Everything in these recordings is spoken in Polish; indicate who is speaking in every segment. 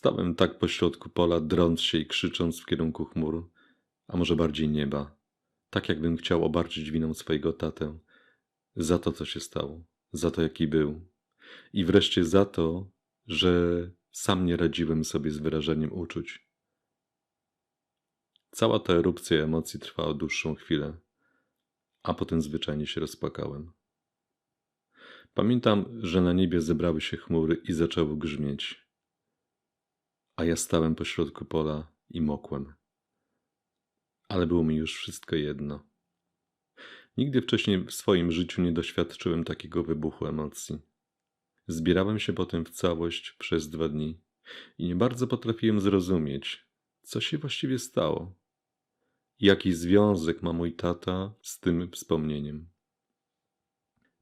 Speaker 1: Stałem tak pośrodku pola, drąc się i krzycząc w kierunku chmur, a może bardziej nieba, tak jakbym chciał obarczyć winą swojego tatę za to, co się stało, za to, jaki był i wreszcie za to, że sam nie radziłem sobie z wyrażeniem uczuć. Cała ta erupcja emocji trwała dłuższą chwilę, a potem zwyczajnie się rozpłakałem. Pamiętam, że na niebie zebrały się chmury i zaczęło grzmieć, a ja stałem pośrodku pola i mokłem. Ale było mi już wszystko jedno. Nigdy wcześniej w swoim życiu nie doświadczyłem takiego wybuchu emocji. Zbierałem się potem w całość przez dwa dni i nie bardzo potrafiłem zrozumieć, co się właściwie stało. Jaki związek ma mój tata z tym wspomnieniem?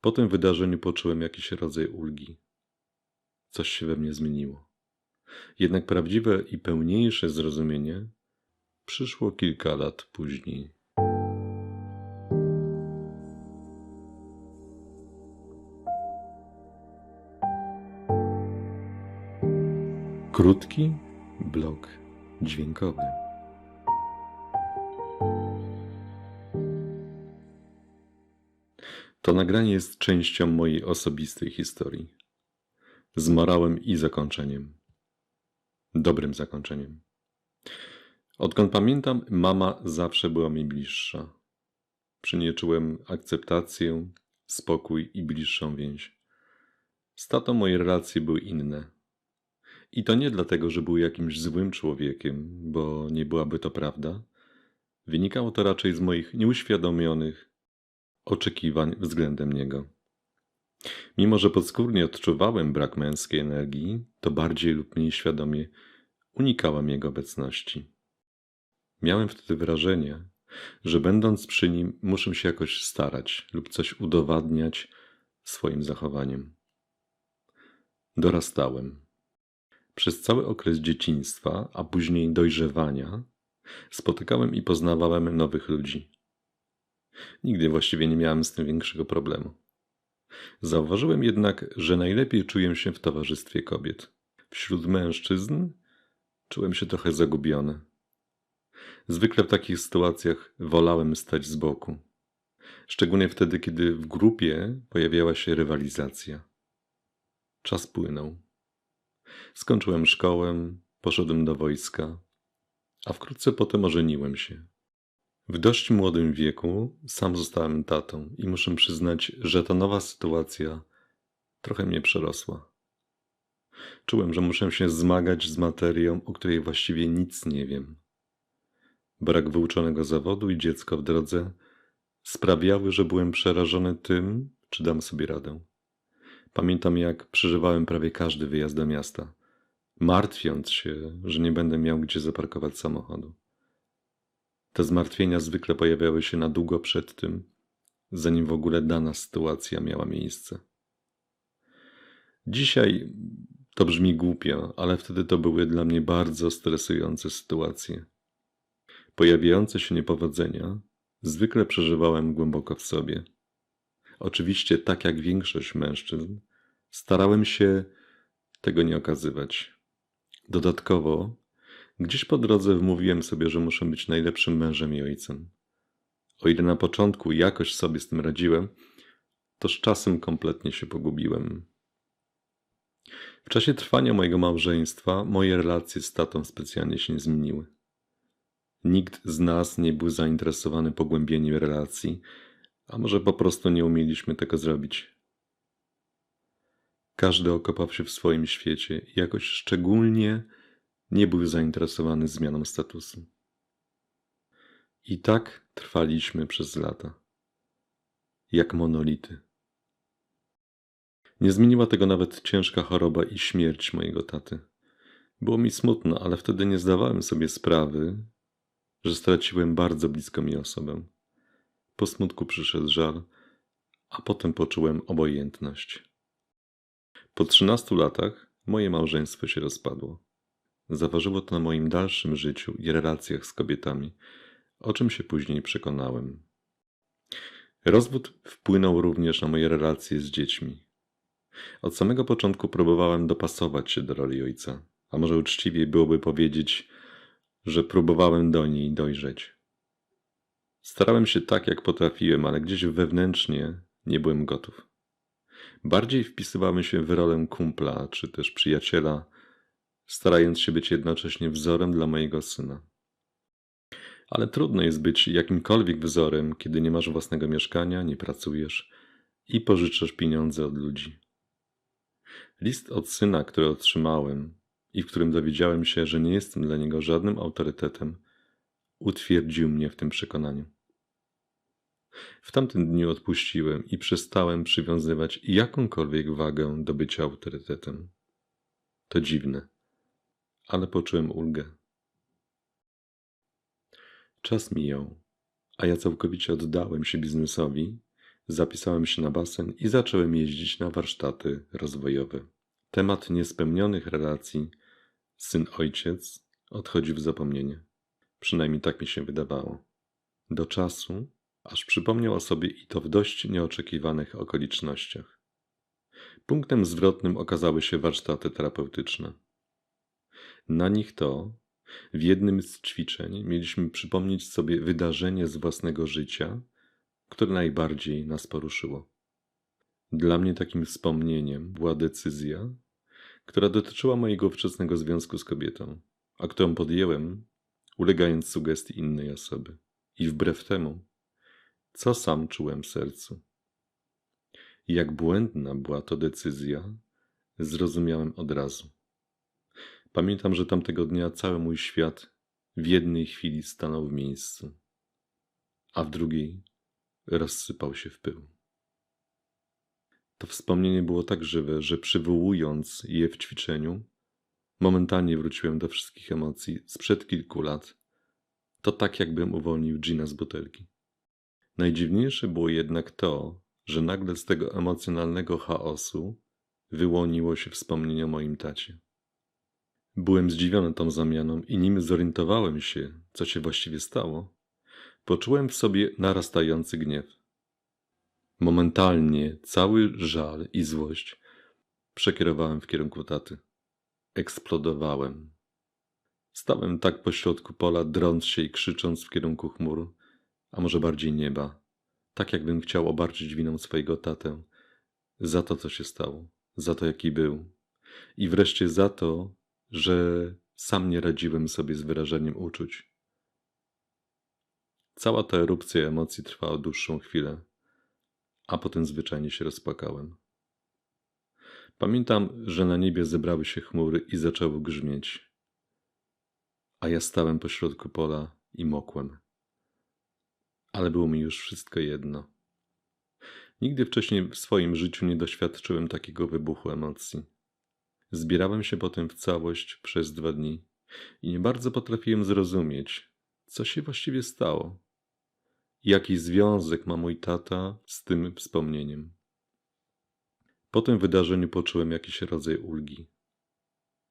Speaker 1: Po tym wydarzeniu poczułem jakiś rodzaj ulgi. Coś się we mnie zmieniło. Jednak prawdziwe i pełniejsze zrozumienie przyszło kilka lat później. Krótki blok dźwiękowy. To nagranie jest częścią mojej osobistej historii. Z morałem i zakończeniem. Dobrym zakończeniem. Odkąd pamiętam, mama zawsze była mi bliższa. Przy niej czułem akceptację, spokój i bliższą więź. Z tatą moje relacje były inne. I to nie dlatego, że był jakimś złym człowiekiem, bo nie byłaby to prawda. Wynikało to raczej z moich nieuświadomionych oczekiwań względem niego. Mimo, że podskórnie odczuwałem brak męskiej energii, to bardziej lub mniej świadomie unikałem jego obecności. Miałem wtedy wrażenie, że będąc przy nim muszę się jakoś starać lub coś udowadniać swoim zachowaniem. Dorastałem. Przez cały okres dzieciństwa, a później dojrzewania, spotykałem i poznawałem nowych ludzi. Nigdy właściwie nie miałem z tym większego problemu. Zauważyłem jednak, że najlepiej czuję się w towarzystwie kobiet. Wśród mężczyzn czułem się trochę zagubiony. Zwykle w takich sytuacjach wolałem stać z boku. Szczególnie wtedy, kiedy w grupie pojawiała się rywalizacja. Czas płynął. Skończyłem szkołę, poszedłem do wojska, a wkrótce potem ożeniłem się. W dość młodym wieku sam zostałem tatą i muszę przyznać, że ta nowa sytuacja trochę mnie przerosła. Czułem, że muszę się zmagać z materią, o której właściwie nic nie wiem. Brak wyuczonego zawodu i dziecko w drodze sprawiały, że byłem przerażony tym, czy dam sobie radę. Pamiętam, jak przeżywałem prawie każdy wyjazd do miasta, martwiąc się, że nie będę miał gdzie zaparkować samochodu. Te zmartwienia zwykle pojawiały się na długo przed tym, zanim w ogóle dana sytuacja miała miejsce. Dzisiaj to brzmi głupio, ale wtedy to były dla mnie bardzo stresujące sytuacje. Pojawiające się niepowodzenia zwykle przeżywałem głęboko w sobie. Oczywiście, tak jak większość mężczyzn, starałem się tego nie okazywać. Dodatkowo, gdzieś po drodze wmówiłem sobie, że muszę być najlepszym mężem i ojcem. O ile na początku jakoś sobie z tym radziłem, to z czasem kompletnie się pogubiłem. W czasie trwania mojego małżeństwa moje relacje z tatą specjalnie się nie zmieniły. Nikt z nas nie był zainteresowany pogłębieniem relacji, a może po prostu nie umieliśmy tego zrobić. Każdy okopał się w swoim świecie jakoś szczególnie nie był zainteresowany zmianą statusu. I tak trwaliśmy przez lata, jak monolity. Nie zmieniła tego nawet ciężka choroba i śmierć mojego taty. Było mi smutno, ale wtedy nie zdawałem sobie sprawy, że straciłem bardzo blisko mi osobę. Po smutku przyszedł żal, a potem poczułem obojętność. Po trzynastu latach moje małżeństwo się rozpadło. Zaważyło to na moim dalszym życiu i relacjach z kobietami, o czym się później przekonałem. Rozwód wpłynął również na moje relacje z dziećmi. Od samego początku próbowałem dopasować się do roli ojca, a może uczciwiej byłoby powiedzieć, że próbowałem do niej dojrzeć. Starałem się tak, jak potrafiłem, ale gdzieś wewnętrznie nie byłem gotów. Bardziej wpisywałem się w rolę kumpla czy też przyjaciela, starając się być jednocześnie wzorem dla mojego syna. Ale trudno jest być jakimkolwiek wzorem, kiedy nie masz własnego mieszkania, nie pracujesz i pożyczasz pieniądze od ludzi. List od syna, który otrzymałem i w którym dowiedziałem się, że nie jestem dla niego żadnym autorytetem, utwierdził mnie w tym przekonaniu. W tamtym dniu odpuściłem i przestałem przywiązywać jakąkolwiek wagę do bycia autorytetem. To dziwne, ale poczułem ulgę. Czas mijał, a ja całkowicie oddałem się biznesowi, zapisałem się na basen i zacząłem jeździć na warsztaty rozwojowe. Temat niespełnionych relacji syn-ojciec odchodził w zapomnienie. Przynajmniej tak mi się wydawało. Do czasu, aż przypomniał o sobie i to w dość nieoczekiwanych okolicznościach. Punktem zwrotnym okazały się warsztaty terapeutyczne. Na nich to, w jednym z ćwiczeń, mieliśmy przypomnieć sobie wydarzenie z własnego życia, które najbardziej nas poruszyło. Dla mnie takim wspomnieniem była decyzja, która dotyczyła mojego wczesnego związku z kobietą, a którą podjęłem, ulegając sugestii innej osoby. I wbrew temu, co sam czułem w sercu. Jak błędna była to decyzja, zrozumiałem od razu. Pamiętam, że tamtego dnia cały mój świat w jednej chwili stanął w miejscu, a w drugiej rozsypał się w pył. To wspomnienie było tak żywe, że przywołując je w ćwiczeniu, momentalnie wróciłem do wszystkich emocji sprzed kilku lat. To tak, jakbym uwolnił gina z butelki. Najdziwniejsze było jednak to, że nagle z tego emocjonalnego chaosu wyłoniło się wspomnienie o moim tacie. Byłem zdziwiony tą zamianą i nim zorientowałem się, co się właściwie stało, poczułem w sobie narastający gniew. Momentalnie cały żal i złość przekierowałem w kierunku taty. Eksplodowałem. Stałem tak pośrodku pola, drąc się i krzycząc w kierunku chmur, a może bardziej nieba, tak jakbym chciał obarczyć winą swojego tatę za to, co się stało, za to, jaki był i wreszcie za to, że sam nie radziłem sobie z wyrażeniem uczuć. Cała ta erupcja emocji trwała dłuższą chwilę a potem zwyczajnie się rozpłakałem. Pamiętam, że na niebie zebrały się chmury i zaczęło grzmieć, a ja stałem pośrodku pola i mokłem. Ale było mi już wszystko jedno. Nigdy wcześniej w swoim życiu nie doświadczyłem takiego wybuchu emocji. Zbierałem się potem w całość przez dwa dni i nie bardzo potrafiłem zrozumieć, co się właściwie stało. Jaki związek ma mój tata z tym wspomnieniem? Po tym wydarzeniu poczułem jakiś rodzaj ulgi.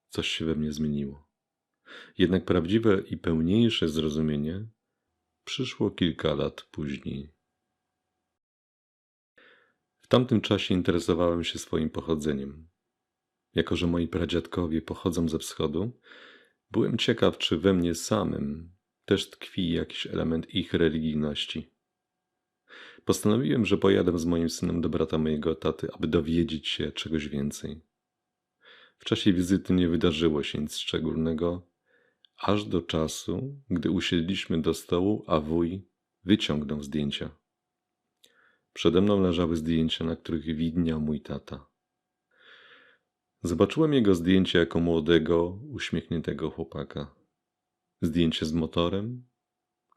Speaker 1: Coś się we mnie zmieniło. Jednak prawdziwe i pełniejsze zrozumienie przyszło kilka lat później. W tamtym czasie interesowałem się swoim pochodzeniem. Jako, że moi pradziadkowie pochodzą ze wschodu, byłem ciekaw, czy we mnie samym też tkwi jakiś element ich religijności. Postanowiłem, że pojadę z moim synem do brata mojego taty, aby dowiedzieć się czegoś więcej. W czasie wizyty nie wydarzyło się nic szczególnego, aż do czasu, gdy usiedliśmy do stołu, a wuj wyciągnął zdjęcia. Przede mną leżały zdjęcia, na których widniał mój tata. Zobaczyłem jego zdjęcie jako młodego, uśmiechniętego chłopaka. Zdjęcie z motorem,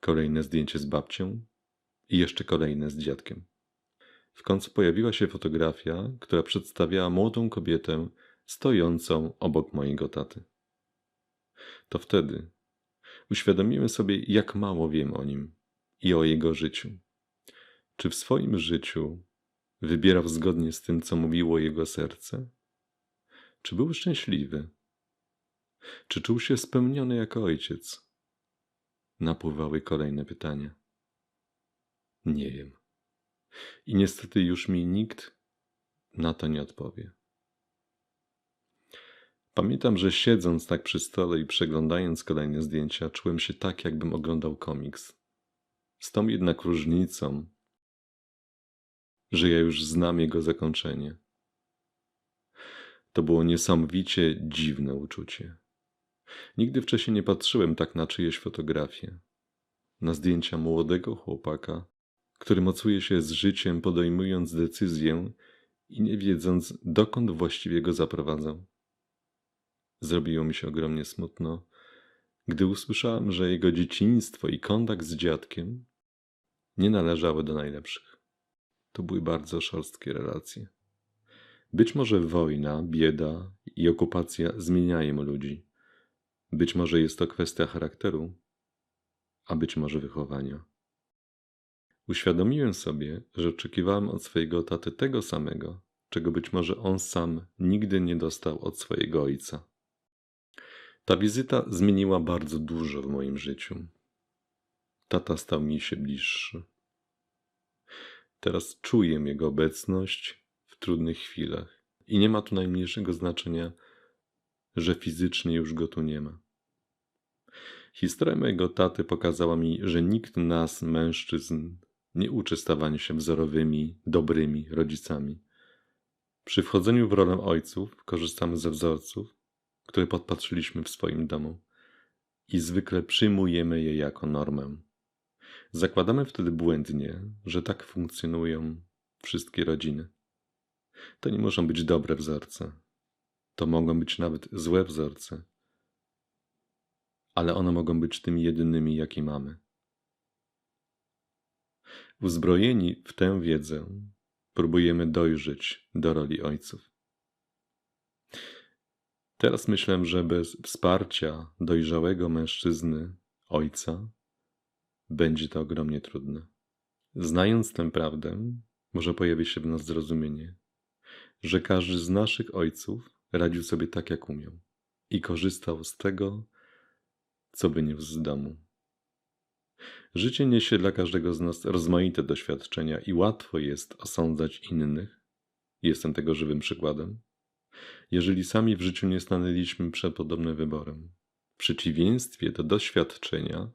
Speaker 1: kolejne zdjęcie z babcią i jeszcze kolejne z dziadkiem. W końcu pojawiła się fotografia, która przedstawiała młodą kobietę stojącą obok mojego taty. To wtedy uświadomiłem sobie, jak mało wiem o nim i o jego życiu. Czy w swoim życiu wybierał zgodnie z tym, co mówiło jego serce? Czy był szczęśliwy? Czy czuł się spełniony jako ojciec? Napływały kolejne pytania. Nie wiem. I niestety już mi nikt na to nie odpowie. Pamiętam, że siedząc tak przy stole i przeglądając kolejne zdjęcia, czułem się tak, jakbym oglądał komiks. Z tą jednak różnicą, że ja już znam jego zakończenie. To było niesamowicie dziwne uczucie. Nigdy wcześniej nie patrzyłem tak na czyjeś fotografie. Na zdjęcia młodego chłopaka, który mocuje się z życiem, podejmując decyzję i nie wiedząc, dokąd właściwie go zaprowadzał. Zrobiło mi się ogromnie smutno, gdy usłyszałem, że jego dzieciństwo i kontakt z dziadkiem nie należały do najlepszych. To były bardzo szorstkie relacje. Być może wojna, bieda i okupacja zmieniają ludzi. Być może jest to kwestia charakteru, a być może wychowania. Uświadomiłem sobie, że oczekiwałem od swojego taty tego samego, czego być może on sam nigdy nie dostał od swojego ojca. Ta wizyta zmieniła bardzo dużo w moim życiu. Tata stał mi się bliższy. Teraz czuję jego obecność w trudnych chwilach i nie ma tu najmniejszego znaczenia, że fizycznie już go tu nie ma. Historia mojego taty pokazała mi, że nikt nas, mężczyzn, nie uczy stawania się wzorowymi, dobrymi rodzicami. Przy wchodzeniu w rolę ojców korzystamy ze wzorców, które podpatrzyliśmy w swoim domu i zwykle przyjmujemy je jako normę. Zakładamy wtedy błędnie, że tak funkcjonują wszystkie rodziny. To nie muszą być dobre wzorce. To mogą być nawet złe wzorce. Ale one mogą być tymi jedynymi, jakie mamy. Uzbrojeni w tę wiedzę, próbujemy dojrzeć do roli ojców. Teraz myślę, że bez wsparcia dojrzałego mężczyzny, ojca, będzie to ogromnie trudne. Znając tę prawdę, może pojawi się w nas zrozumienie, że każdy z naszych ojców radził sobie tak, jak umiał i korzystał z tego, co wyniósł z domu. Życie niesie dla każdego z nas rozmaite doświadczenia i łatwo jest osądzać innych. Jestem tego żywym przykładem. Jeżeli sami w życiu nie stanęliśmy przed podobnym wyborem. W przeciwieństwie do doświadczenia,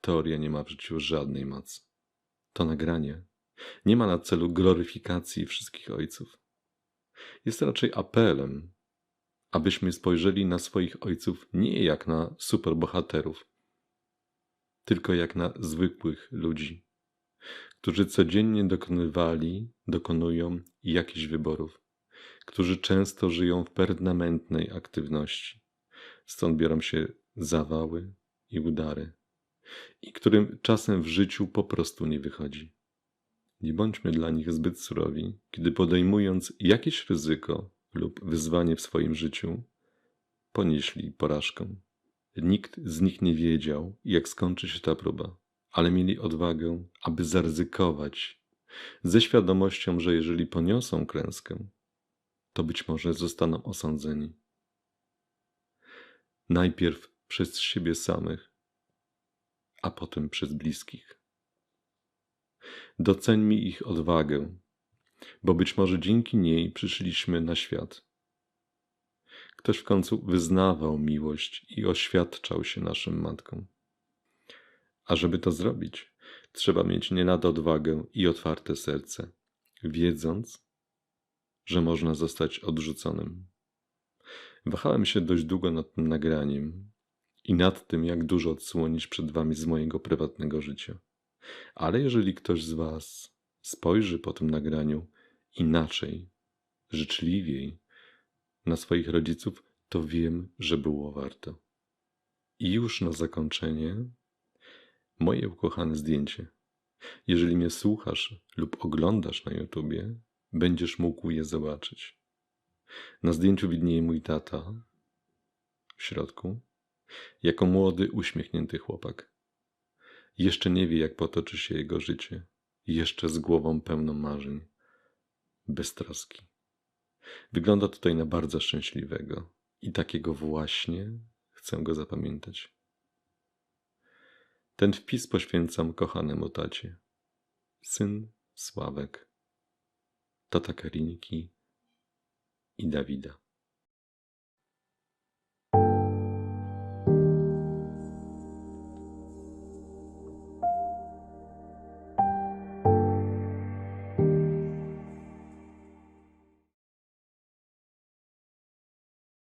Speaker 1: teoria nie ma w życiu żadnej mocy. To nagranie nie ma na celu gloryfikacji wszystkich ojców. Jest raczej apelem, abyśmy spojrzeli na swoich ojców nie jak na superbohaterów, tylko jak na zwykłych ludzi, którzy codziennie dokonywali, dokonują jakichś wyborów, którzy często żyją w permanentnej aktywności. Stąd biorą się zawały i udary, i którym czasem w życiu po prostu nie wychodzi. Nie bądźmy dla nich zbyt surowi, kiedy podejmując jakieś ryzyko lub wyzwanie w swoim życiu, ponieśli porażkę. Nikt z nich nie wiedział, jak skończy się ta próba, ale mieli odwagę, aby zaryzykować, ze świadomością, że jeżeli poniosą klęskę, to być może zostaną osądzeni. Najpierw przez siebie samych, a potem przez bliskich. Doceńmy ich odwagę, bo być może dzięki niej przyszliśmy na świat. Ktoś w końcu wyznawał miłość i oświadczał się naszym matkom. A żeby to zrobić, trzeba mieć nie nada odwagę i otwarte serce, wiedząc, że można zostać odrzuconym. Wahałem się dość długo nad tym nagraniem i nad tym, jak dużo odsłonić przed Wami z mojego prywatnego życia. Ale jeżeli ktoś z Was spojrzy po tym nagraniu inaczej, życzliwiej na swoich rodziców, to wiem, że było warto. I już na zakończenie moje ukochane zdjęcie. Jeżeli mnie słuchasz lub oglądasz na YouTubie, będziesz mógł je zobaczyć. Na zdjęciu widnieje mój tata w środku, jako młody, uśmiechnięty chłopak. Jeszcze nie wie, jak potoczy się jego życie, jeszcze z głową pełną marzeń, bez troski. Wygląda tutaj na bardzo szczęśliwego i takiego właśnie chcę go zapamiętać. Ten wpis poświęcam kochanemu tacie. Syn Sławek, tata Karinki i Dawida.